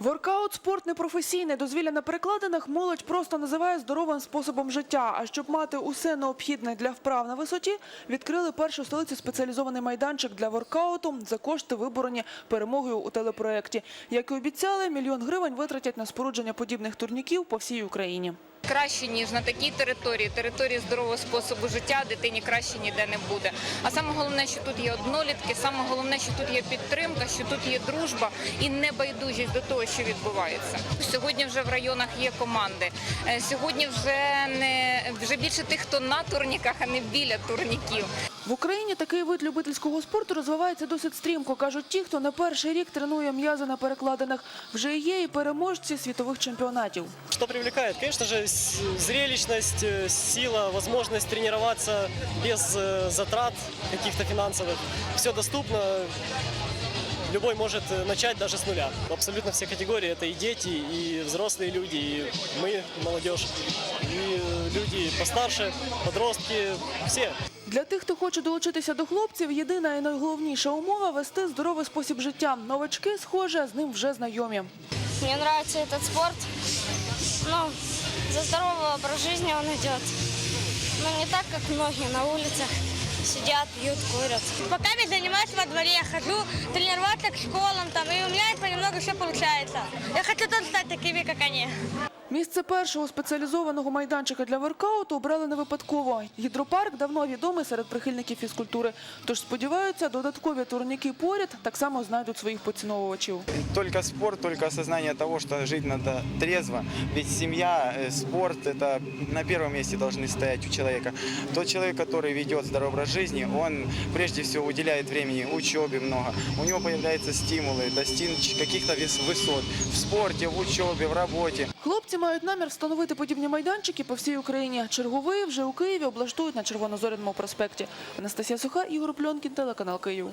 Воркаут спорт непрофесійний. Дозвілля на перекладинах молодь просто називає здоровим способом життя. А щоб мати усе необхідне для вправ на висоті, відкрили першу столицю спеціалізований майданчик для воркауту за кошти виборені перемогою у телепроєкті. Як і обіцяли, мільйон гривень витратять на спорудження подібних турніків по всій Україні. Краще ніж на такій території, території здорового способу життя, дитині краще ніде не буде. А саме головне, що тут є однолітки, саме головне, що тут є підтримка, що тут є дружба і небайдужість до того, що відбувається. Сьогодні вже в районах є команди. Е, Сьогодні вже не вже більше тих, хто на турніках, а не біля турніків. В Україні такий вид любительського спорту розвивається досить стрімко. кажуть ті, хто не перший рік тренує м'язи на перекладинах. Вже є і переможці світових чемпіонатів. Что привлекает? Конечно же, с- зрелищность, э, сила, возможность тренироваться без э, затрат каких-то финансовых. Все доступно. Любой может э, начать даже с нуля. Абсолютно все категории. Это и дети, и взрослые люди, и мы, молодежь, и э, люди постарше, подростки, все. Для тих, хто хоче долучитися до хлопців, єдина і найголовніша умова – вести здоровий спосіб життя. Новачки, схоже, з ним вже знайомі. Мне нравится этот спорт. Ну, за здоровый образ жизни он идет. Но не так, как многие на улицах сидят, пьют, курят. Пока я занимаюсь во дворе, я хожу тренироваться к школам, там, и у меня понемногу все получается. Я хочу тоже стать такими, как они. Місце першого спеціалізованого майданчика для воркауту обрали не випадково. Гідропарк давно відомий серед прихильників фізкультури. Тож сподіваються, додаткові турніки поряд так само знайдуть своїх поціновувачів. Только спорт, только осознание того, что жить надо трезво. Ведь семья, э, спорт – это на первом месте должны стоять у человека. Тот человек, который ведет здоровый образ жизни, он прежде всего уделяет времени учебе много. У него появляются стимулы достичь каких-то вес- высот в спорте, в учебе, в работе. Хлопці мають намір встановити подібні майданчики по всій Україні. Черговий вже у Києві облаштують на Червонозоряному проспекті. Анастасія Суха, Ігор Пльонкін, телеканал Київ.